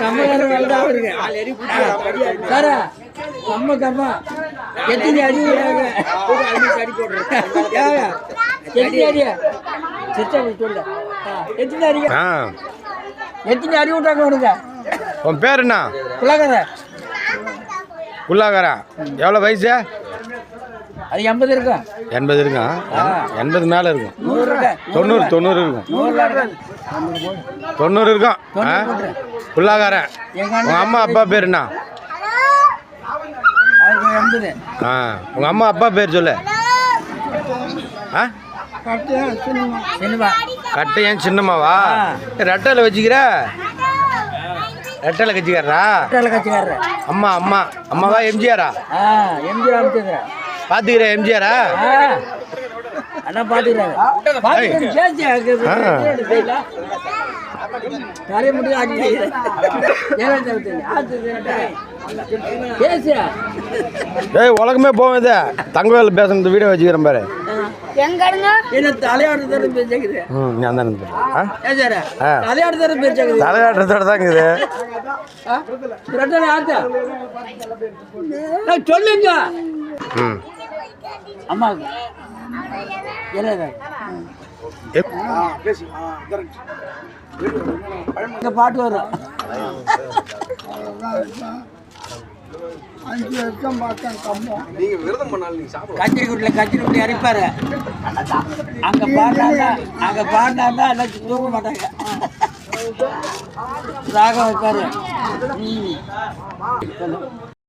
கம்மக்காரன் வேலை தான் அவருக்கு. சாரா கம்ம கம்மா. எத்தனை அடி விடுறாங்க? ஏங்க, எத்தனை அடியா சிஸ்டம் சொல்ல ஆ, எத்தனை அடி? விட்டாங்க உனக்கு உன் பேர் என்ன? பிள்ளைக்கார உள்ளாகரா எவ்வளோ வயசு? அது எண்பது இருக்கும். எண்பது இருக்கும் எண்பது மேலே இருக்கும். தொண்ணூறு தொண்ணூறு இருக்கும். தொண்ணூறு இருக்கும் எங்க உங்கள் அம்மா அப்பா பேர் என்ன? ஆ. உங்கள் அம்மா அப்பா பேர் சொல்லு. ஆ? சினிமா கட்டை ஏன் சின்னம்மாவா? ரெட்டையில் வச்சுக்கிற? ரெட்டையில் வச்சுக்கிறா ஹோட்டலில் கட்சிக்காரர். அம்மா அம்மா. அம்மாவா எம்ஜிஆரா? ஆ பார்த்துக்கிற எம்ஜிஆரா? அதான் ஏய். உலகமே போவோம் இது. தங்கவேல் பேசுனது வீடியோ வச்சுக்கிறேன் பாரு. என்ன தலையாடு தரம் பேசுக்குது ம். நான் தானே ஆ பாட்டு ஆ. அஞ்சு வருஷம் பேசுக்குது தலையாட்டுறதோட தான் இருக்குது ரெட்டனை ஆத்தா ஏய், சொல்லுங்க ம் அம்மாவுக்கு இந்த பாட்டு வரும். குட்டி அரைப்பாரு. அங்க பாடினாருன்னா அங்க பாடினாருன்னா எல்லாம் தூக்க மாட்டாங்க. ராகம் வைப்பாரு.